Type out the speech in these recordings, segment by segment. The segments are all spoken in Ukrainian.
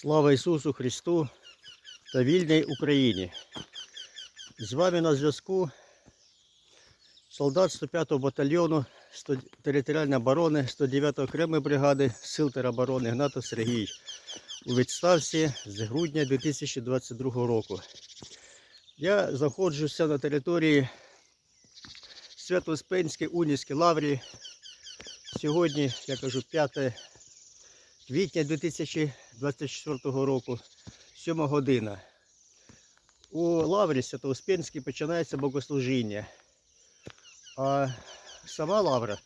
Слава Ісусу Христу та вільній Україні. З вами на зв'язку солдат 105-го батальйону територіальної оборони 109-ї окремої бригади Сил тероборони Гнатов Сергій у відставці з грудня 2022 року. Я знаходжуся на території Свято-Успенської Унівської лаврі. Сьогодні, я кажу, 5 квітня 2024 року, 7 година. У лаврі Свято-Успенській починається богослужіння. А сама лавра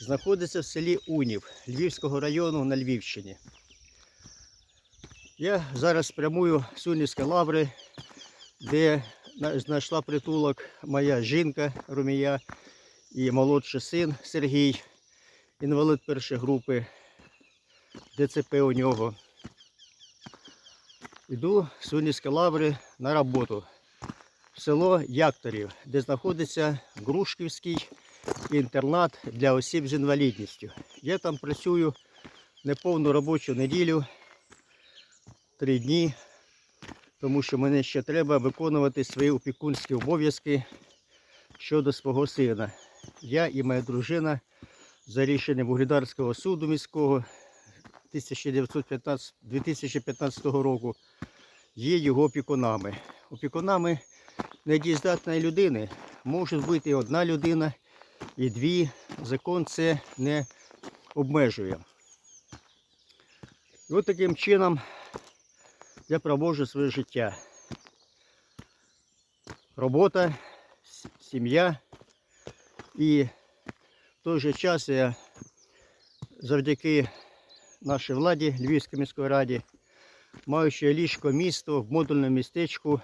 знаходиться в селі Унів Львівського району на Львівщині. Я зараз прямую з Унівської лаври, де знайшла притулок моя жінка Румія і молодший син Сергій, інвалид першої групи. ДЦП у нього. Йду з лаври на роботу в село Якторів, де знаходиться Грушківський інтернат для осіб з інвалідністю. Я там працюю неповну робочу неділю, три дні, тому що мені ще треба виконувати свої опікунські обов'язки щодо свого сина. Я і моя дружина за рішенням Вугледарського суду міського 1915 2015 року є його опікунами. Опікунами недієздатної людини може бути і одна людина, і дві. Закон це не обмежує. І от таким чином я проводжу своє життя. Робота, сім'я і в той же час я завдяки нашій владі Львівської міської раді, маючи ліжко місто в модульному містечку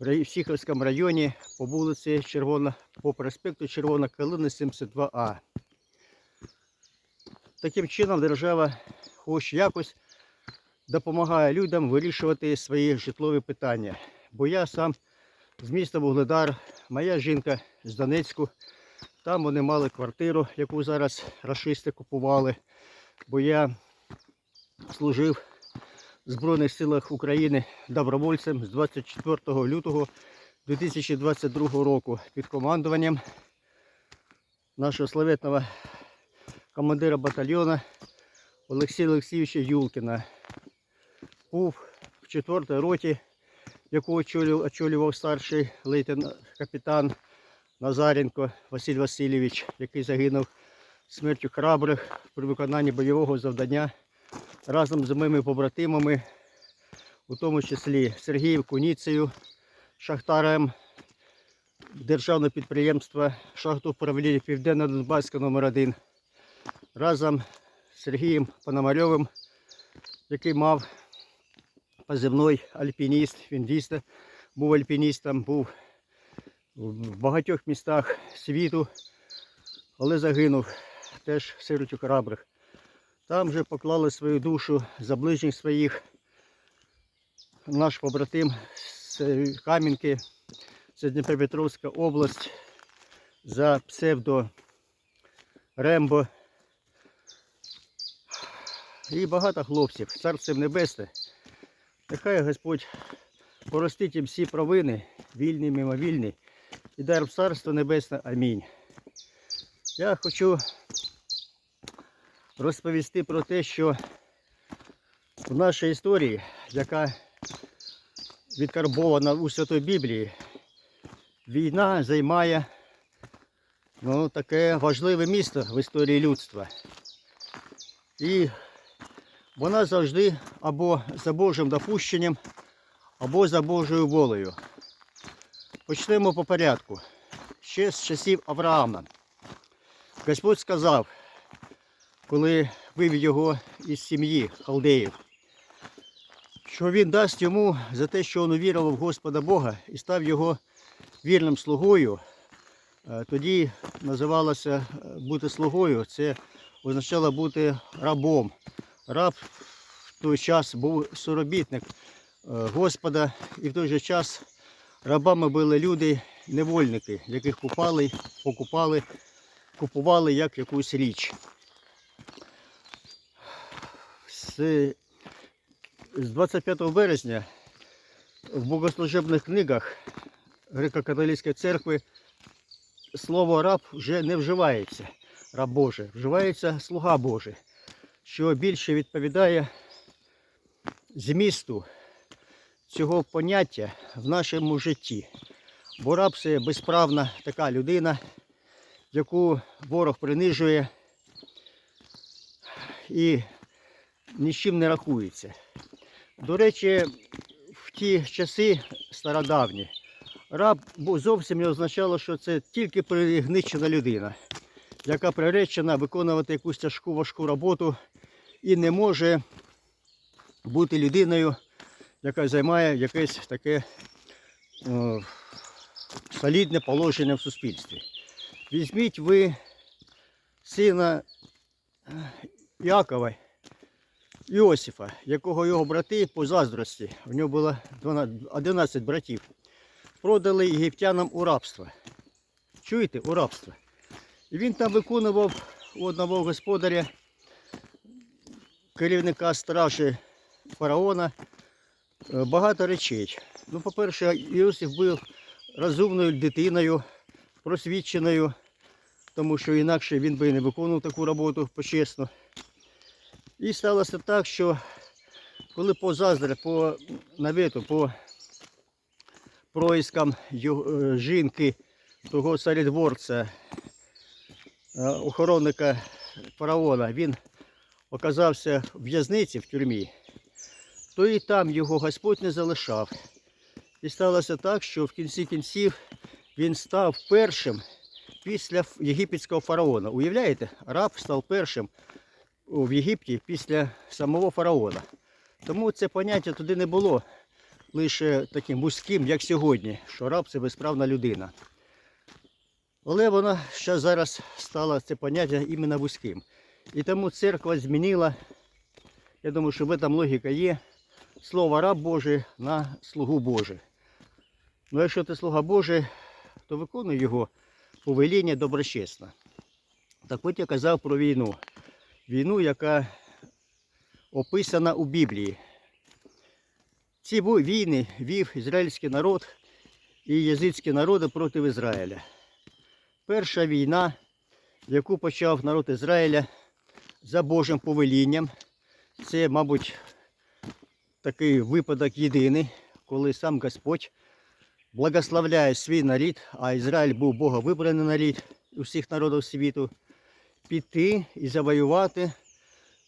в Сіховському районі по вулиці Червона, по проспекту Червона Калина 72А. Таким чином держава хоч якось допомагає людям вирішувати свої житлові питання. Бо я сам з міста Вугледар, моя жінка з Донецьку, там вони мали квартиру, яку зараз рашисти купували бо я служив в Збройних силах України добровольцем з 24 лютого 2022 року під командуванням нашого славетного командира батальйону Олексія Олексійовича Юлкіна. Був в 4 роті, яку очолював старший лейтенант капітан Назаренко Василь Васильович, який загинув смертю храбрих при виконанні бойового завдання разом з моїми побратимами, у тому числі Сергієм Куніцею, Шахтарем державного підприємства шахту управління Південно-Донбаська номер 1 разом з Сергієм Пономарьовим, який мав позивний альпініст. Він дійсно був альпіністом, був в багатьох містах світу, але загинув теж сиротю храбрих. Там вже поклали свою душу за ближніх своїх. Наш побратим з Кам'янки, це Дніпропетровська область, за псевдо Рембо. І багато хлопців, царством небесне. Нехай Господь простить їм всі провини, вільні, мимовільні, і дар в царство небесне. Амінь. Я хочу розповісти про те, що в нашій історії, яка відкарбована у Святої Біблії, війна займає ну, таке важливе місце в історії людства. І вона завжди або за Божим допущенням, або за Божою волею. Почнемо по порядку. Ще з часів Авраама. Господь сказав, коли вивів його із сім'ї халдеїв, що він дасть йому за те, що він увірував в Господа Бога і став його вірним слугою. Е, Тоді називалося е, бути слугою, це означало бути рабом. Раб в той час був соробітник е, Господа, і в той же час рабами були люди, невольники, яких купали, покупали купували як якусь річ. З з 25 березня в богослужебних книгах Греко-католицької церкви слово раб вже не вживається. Раб Божий, вживається слуга Божий, що більше відповідає змісту цього поняття в нашому житті. Бо раб це безправна така людина, яку ворог принижує і ні з чим не рахується. До речі, в ті часи стародавні раб зовсім не означало, що це тільки пригничена людина, яка приречена виконувати якусь тяжку важку роботу і не може бути людиною, яка займає якесь таке е, солідне положення в суспільстві. Візьміть ви сина е, Якова, Іосифа, якого його брати по заздрості, в нього було 12 11 братів, продали єгиптянам у рабство. Чуєте, у рабство. І він там виконував у одного господаря, керівника стражі фараона, е, багато речей. Ну, по-перше, Іосиф був розумною дитиною, просвіченою, тому що інакше він би не виконував таку роботу почесно. І сталося так, що коли по заздре, по навету, по проїскам е, жінки того царедворця, е, охоронника фараона, він оказався в в'язниці в тюрмі, то і там його Господь не залишав. І сталося так, що в кінці кінців він став першим після єгипетського фараона. Уявляєте, раб став першим в Єгипті після самого фараона. Тому це поняття туди не було лише таким вузьким, як сьогодні, що раб це безправна людина. Але вона ще зараз стала це поняття іменно вузьким. І тому церква змінила, я думаю, що в цьому логіка є, слово раб Божий на слугу Божий. Ну, якщо ти слуга Божий, то виконуй його повеління доброчесно. Так от я казав про війну. Війну, яка описана у Біблії. Ці війни вів ізраїльський народ і язичські народи проти Ізраїля. Перша війна, яку почав народ Ізраїля за Божим повелінням, це, мабуть, такий випадок єдиний, коли сам Господь благословляє свій народ, а Ізраїль був боговибраний народ усіх народів світу, піти і завоювати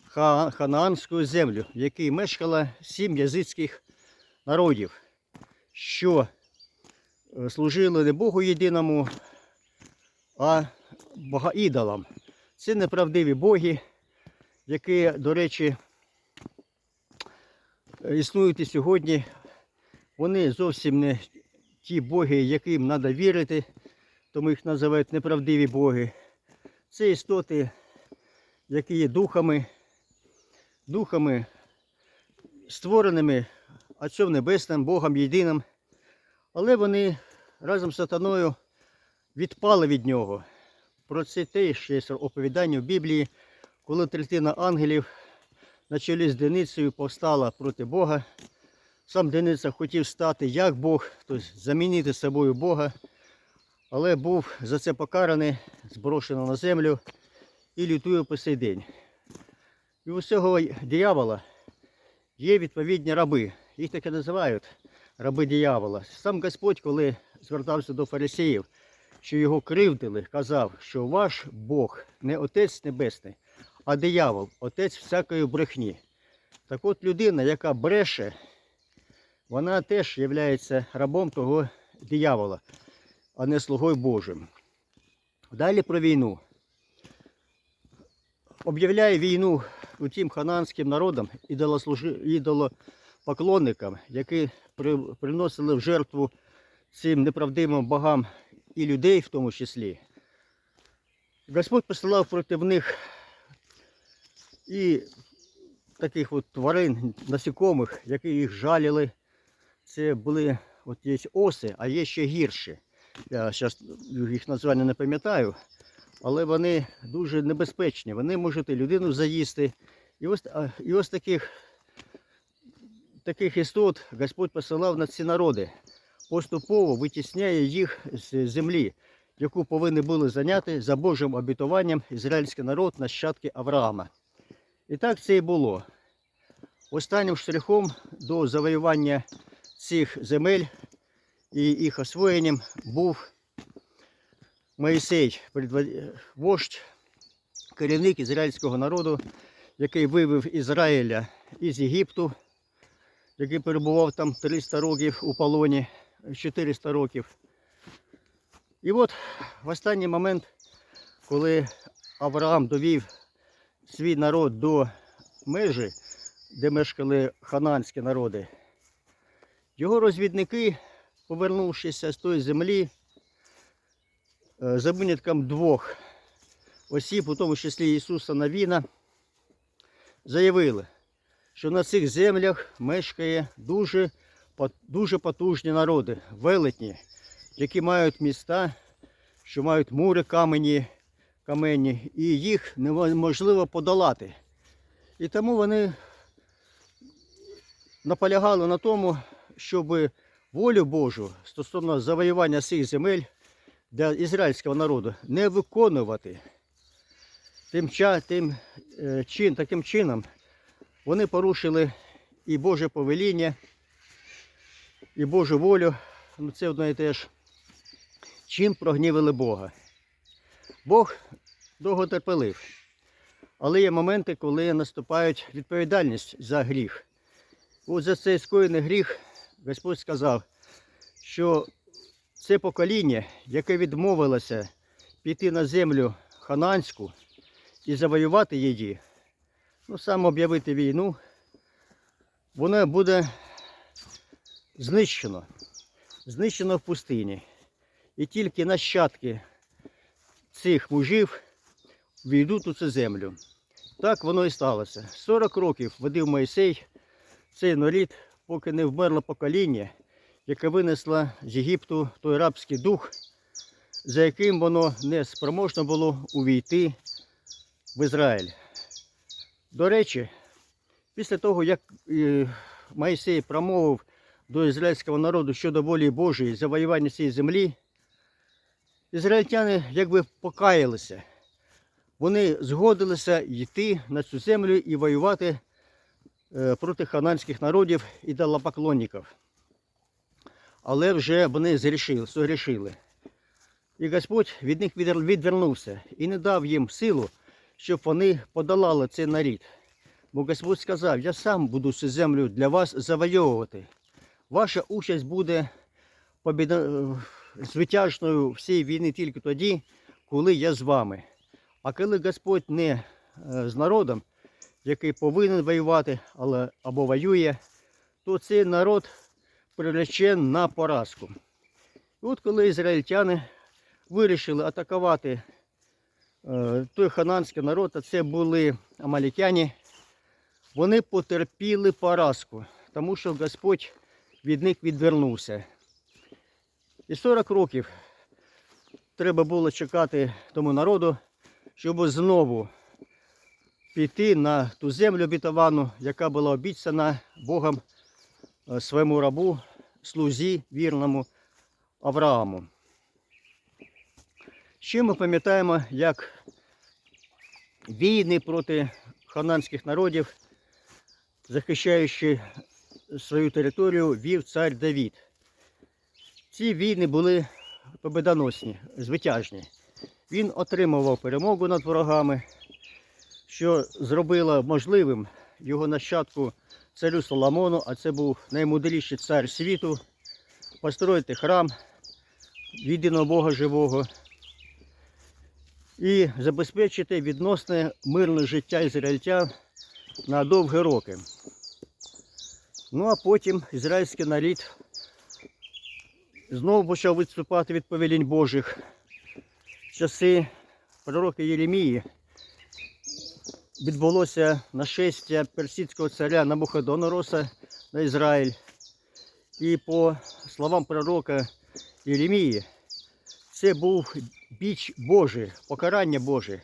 Ха- ханаанську землю, в якій мешкало сім язичських народів, що е, служили не Богу єдиному, а богоідолам. Це неправдиві боги, які, до речі, існують і сьогодні. Вони зовсім не ті боги, яким треба вірити, тому їх називають неправдиві боги. Це істоти, які є духами, духами, створеними Отцем Небесним, Богом єдиним. Але вони разом з сатаною відпали від нього. Про це теж є оповідання в Біблії, коли третина ангелів на чолі з Деницею повстала проти Бога. Сам Дениця хотів стати як Бог, тобто замінити собою Бога, але був за це покараний, зброшено на землю і лютує по сей день. І у цього диявола є відповідні раби. Їх так і називають раби диявола. Сам Господь, коли звертався до фарисеїв, що його кривдили, казав, що ваш Бог не Отець Небесний, а диявол, отець всякої брехні. Так от людина, яка бреше, вона теж є рабом того диявола, а не слугою Божим. Далі про війну. Об'являє війну тим хананським народам, ідолопоклонникам, які приносили в жертву цим неправдивим богам і людей в тому числі. Господь посилав проти них і таких от тварин, насікомих, які їх жаліли. Це були от є оси, а є ще гірші. Я зараз їх названня не пам'ятаю, але вони дуже небезпечні. Вони можуть і людину заїсти. І ось, і ось таких таких істот Господь посилав на ці народи, поступово витісняє їх з землі, яку повинні були зайняти за Божим обітуванням ізраїльський народ нащадки Авраама. І так це і було. Останнім штрихом до завоювання цих земель і їх освоєнням був Моїсей, вождь, керівник ізраїльського народу, який вивів Ізраїля із Єгипту, який перебував там 300 років у полоні, 400 років. І от в останній момент, коли Авраам довів свій народ до межі, де мешкали хананські народи, його розвідники, повернувшись з тої землі, е, за винятком двох осіб, у тому числі Ісуса Навіна, заявили, що на цих землях мешкає дуже, дуже потужні народи, велетні, які мають міста, що мають мури камені, каменні, і їх неможливо подолати. І тому вони наполягали на тому, щоб волю Божу стосовно завоювання цих земель для ізраїльського народу не виконувати. Тим, тим, е, чин, таким чином вони порушили і Боже повеління, і Божу волю. Ну, це одно і те ж. Чим прогнівили Бога. Бог довготерпелив. Але є моменти, коли наступають відповідальність за гріх. От за цей скоєний гріх Господь сказав, що це покоління, яке відмовилося піти на землю хананську і завоювати її, ну саме об'явити війну, воно буде знищено, знищено в пустині. І тільки нащадки цих мужів війдуть у цю землю. Так воно і сталося. 40 років водив Моїсей цей нарід, поки не вмерло покоління, яке винесло з Єгипту той рабський дух, за яким воно не спроможно було увійти в Ізраїль. До речі, після того, як е, Моїсей промовив до ізраїльського народу щодо волі Божої завоювання цієї землі, ізраїльтяни якби покаялися. Вони згодилися йти на цю землю і воювати проти хананських народів і далопоклонників. Але вже вони зрішили, согрішили. І Господь від них відвернувся і не дав їм силу, щоб вони подолали цей нарід. Бо Господь сказав, я сам буду цю землю для вас завойовувати. Ваша участь буде е, звитяжною всієї війни тільки тоді, коли я з вами. А коли Господь не е, з народом, який повинен воювати, але або воює, то цей народ приречен на поразку. І от коли ізраїльтяни вирішили атакувати е, той хананський народ, а це були амалікяни, вони потерпіли поразку, тому що Господь від них відвернувся. І 40 років треба було чекати тому народу, щоб знову піти на ту землю обітовану, яка була обіцяна Богом е, своєму рабу, слузі вірному Аврааму. Ще ми пам'ятаємо, як війни проти хананських народів, захищаючи свою територію, вів цар Давід. Ці війни були победоносні, звитяжні. Він отримував перемогу над ворогами, що зробило можливим його нащадку царю Соломону, а це був наймудріший цар світу, построїти храм єдиного Бога живого і забезпечити відносне мирне життя ізраїльтян на довгі роки. Ну а потім ізраїльський народ знову почав відступати від повелінь Божих. В часи пророка Єремії відбулося нашестя персидського царя Набуходонороса на Ізраїль. І по словам пророка Єремії, це був біч Божий, покарання Боже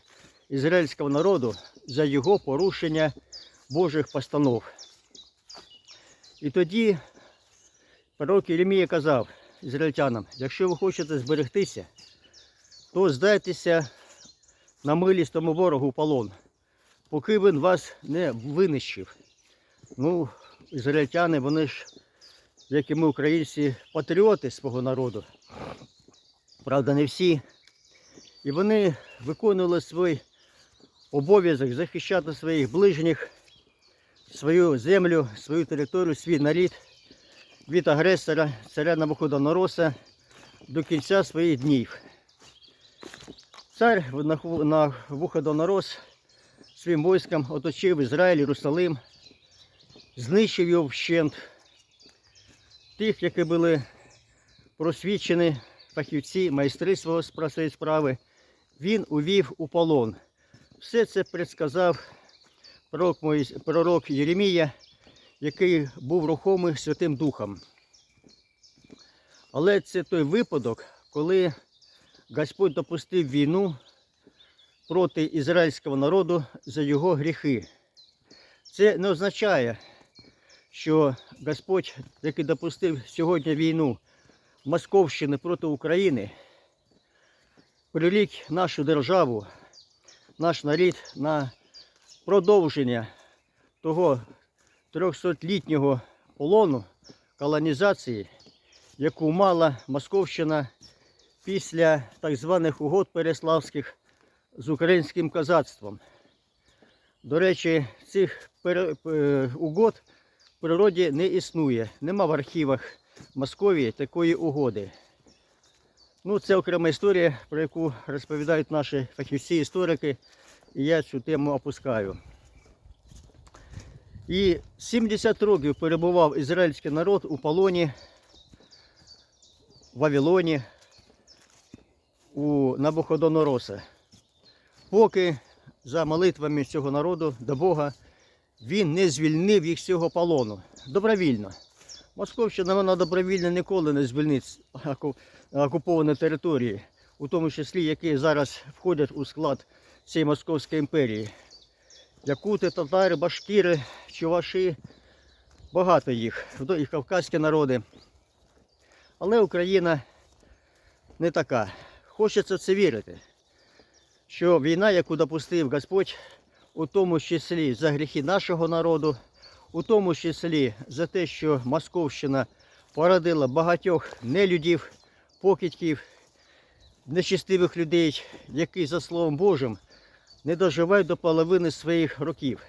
ізраїльського народу за його порушення Божих постанов. І тоді пророк Єремія казав ізраїльтянам, якщо ви хочете зберегтися, то здайтеся на милість тому ворогу полон, поки він вас не винищив. Ну, ізраїльтяни, вони ж, як і ми, українці, патріоти свого народу. Правда, не всі. І вони виконували свій обов'язок захищати своїх ближніх, свою землю, свою територію, свій нарід від агресора, царя Навуходонороса до кінця своїх днів. Цар Навуходонорос своїм військом оточив Ізраїль, Єрусалим, знищив його вщент. Тих, які були просвічені фахівці, майстри свого спра- справи, він увів у полон. Все це предсказав пророк Єремія, який був рухомий Святим Духом. Але це той випадок, коли Господь допустив війну проти ізраїльського народу за його гріхи. Це не означає, що Господь, який допустив сьогодні війну Московщини проти України, прилік нашу державу, наш нарід на продовження того 300-літнього полону колонізації, яку мала Московщина після так званих угод Переславських з українським козацтвом. До речі, цих е, угод в природі не існує. Нема в архівах Московії такої угоди. Ну, це окрема історія, про яку розповідають наші фахівці, історики, і я цю тему опускаю. І 70 років перебував ізраїльський народ у полоні в Вавилоні у Набуходонороса. Поки за молитвами цього народу до Бога він не звільнив їх з цього полону. Добровільно. Московщина вона добровільно ніколи не звільнить окуповані території, у тому числі, які зараз входять у склад цієї Московської імперії. Якути, татари, башкіри, чуваші, багато їх, і кавказькі народи. Але Україна не така. Хочеться це вірити, що війна, яку допустив Господь, у тому числі за гріхи нашого народу, у тому числі за те, що Московщина породила багатьох нелюдів, покидьків, нечистивих людей, які, за Словом Божим, не доживають до половини своїх років.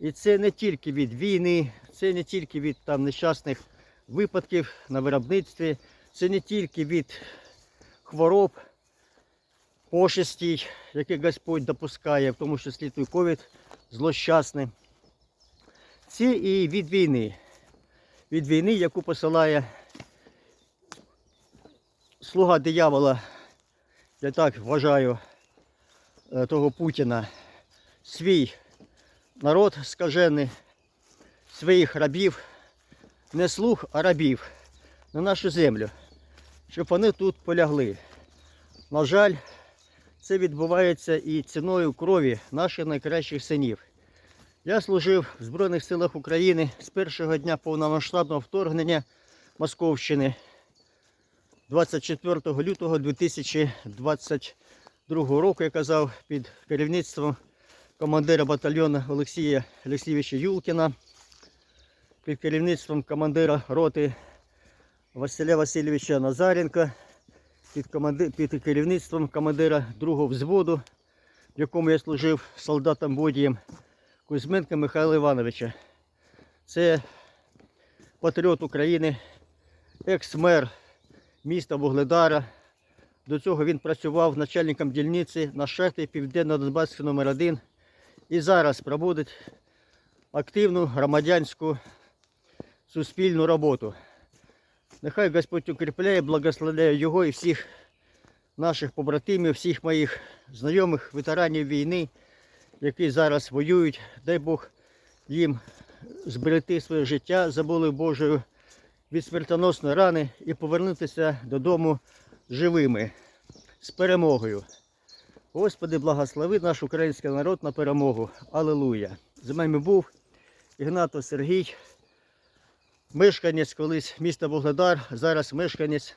І це не тільки від війни, це не тільки від там нещасних випадків на виробництві, це не тільки від хвороб, пошестей, які Господь допускає, в тому числі той ковід злощасний. Це і від війни. Від війни, яку посилає слуга диявола, я так вважаю, е, того Путіна, свій народ скажений, своїх рабів, не слуг, а рабів на нашу землю, щоб вони тут полягли. На жаль, це відбувається і ціною крові наших найкращих синів. Я служив в Збройних силах України з першого дня повномасштабного вторгнення Московщини 24 лютого 2022 року, я казав, під керівництвом командира батальйону Олексія Олексійовича Юлкіна, під керівництвом командира роти Василя Васильовича Назаренка, під, команди... під керівництвом командира другого взводу, в якому я служив солдатом водієм Кузьменка Михайла Івановича. Це патріот України, екс-мер міста Вугледара. До цього він працював начальником дільниці на шахті Південно-Донбаська номер 1 і зараз проводить активну громадянську суспільну роботу. Нехай Господь укріпляє, благословляє його і всіх наших побратимів, всіх моїх знайомих ветеранів війни, які зараз воюють. Дай Бог їм зберегти своє життя за волею Божою від смертоносної рани і повернутися додому живими з перемогою. Господи, благослови наш український народ на перемогу. Алілуя! З вами був Ігнато Сергій, мешканець колись міста Вугледар, зараз мешканець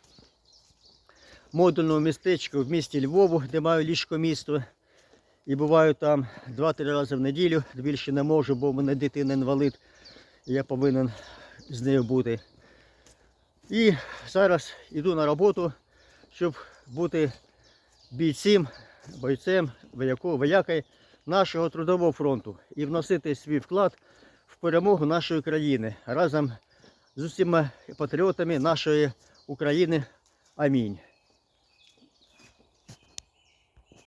модульного містечка в місті Львову, де маю ліжко місто. І буваю там 2-3 рази в неділю. Більше не можу, бо в мене дитина інвалид. І я повинен з нею бути. І зараз йду на роботу, щоб бути бійцем, бойцем, воякою нашого трудового фронту і вносити свій вклад в перемогу нашої країни разом з усіма патріотами нашої України. Амінь.